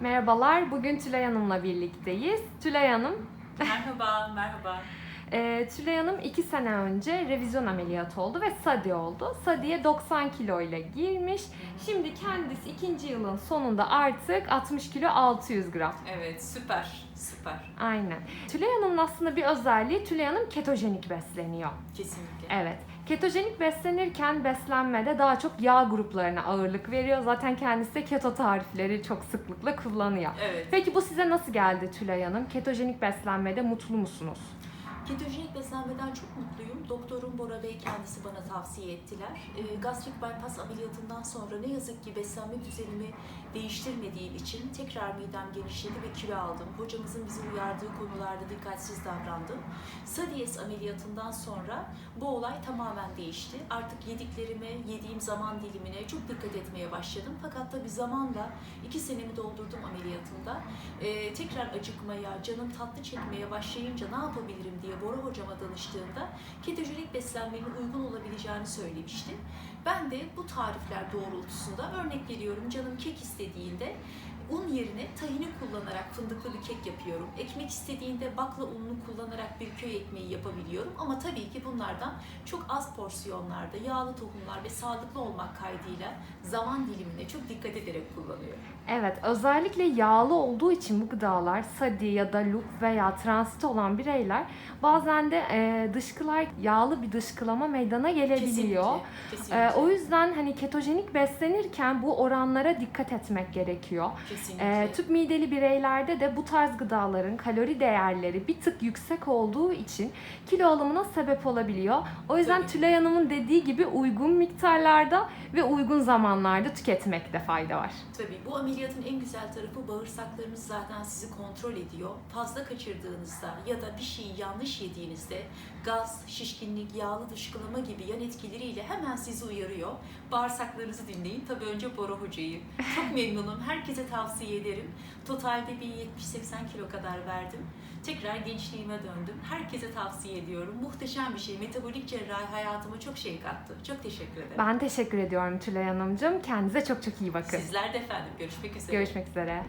Merhabalar, bugün Tülay Hanım'la birlikteyiz. Tülay Hanım, Merhaba, merhaba. e, Tülay Hanım 2 sene önce revizyon ameliyatı oldu ve SADI oldu. SADI'ye 90 kilo ile girmiş. Şimdi kendisi ikinci yılın sonunda artık 60 kilo 600 gram. Evet, süper, süper. Aynen. Tülay Hanım'ın aslında bir özelliği Tülay Hanım ketojenik besleniyor. Kesinlikle. Evet. Ketojenik beslenirken beslenmede daha çok yağ gruplarına ağırlık veriyor. Zaten kendisi de keto tarifleri çok sıklıkla kullanıyor. Evet. Peki bu size nasıl geldi Tülay Hanım? Ketojenik beslenmede mutlu musunuz? Ketojenik beslenmeden çok mutluyum. Doktorum Bora Bey kendisi bana tavsiye ettiler. E, gastrik bypass ameliyatından sonra ne yazık ki beslenme düzenimi değiştirmediğim için tekrar midem genişledi ve kilo aldım. Hocamızın bizi uyardığı konularda dikkatsiz davrandım. Sadies ameliyatından sonra bu olay tamamen değişti. Artık yediklerime, yediğim zaman dilimine çok dikkat etmeye başladım. Fakat tabii zamanla iki senemi doldurdum ameliyatında. Ee, tekrar acıkmaya, canım tatlı çekmeye başlayınca ne yapabilirim diye Bora hocama danıştığımda ketojenik beslenmenin uygun olabileceğini söylemişti. Ben de bu tarifler doğrultusunda örnek veriyorum canım kek istediğinde un yerine tahini kullanarak fındıklı bir kek yapıyorum. Ekmek istediğinde bakla ununu kullanarak bir köy ekmeği yapabiliyorum. Ama tabii ki bunlardan çok az porsiyonlarda yağlı tohumlar ve sağlıklı olmak kaydıyla zaman dilimine çok dikkat ederek kullanıyorum. Evet, özellikle yağlı olduğu için bu gıdalar sadi ya da luk veya transit olan bireyler bazen de e, dışkılar yağlı bir dışkılama meydana gelebiliyor. Kesinlikle. Kesinlikle. E, o yüzden hani ketojenik beslenirken bu oranlara dikkat etmek gerekiyor. kesinlikle. E, tüp mideli bireylerde de bu tarz gıdaların kalori değerleri bir tık yüksek olduğu için kilo alımına sebep olabiliyor. O yüzden. Tülay Hanım'ın dediği gibi uygun miktarlarda ve uygun zamanlarda tüketmekte fayda var. Tabii bu ameliyatın en güzel tarafı bağırsaklarınız zaten sizi kontrol ediyor. Fazla kaçırdığınızda ya da bir şeyi yanlış yediğinizde gaz, şişkinlik, yağlı dışkılama gibi yan etkileriyle hemen sizi uyarıyor. Bağırsaklarınızı dinleyin. Tabii önce Bora Hoca'yı. Çok memnunum. Herkese tavsiye ederim. Totalde bir 70-80 kilo kadar verdim. Tekrar gençliğime döndüm. Herkese tavsiye ediyorum. Muhteşem bir şey. Metabolik cerrahi hayatıma çok şey kattı. Çok teşekkür ederim. Ben teşekkür ediyorum Tülay Hanımcığım. Kendinize çok çok iyi bakın. Sizler de efendim. Görüşmek üzere. Görüşmek üzere.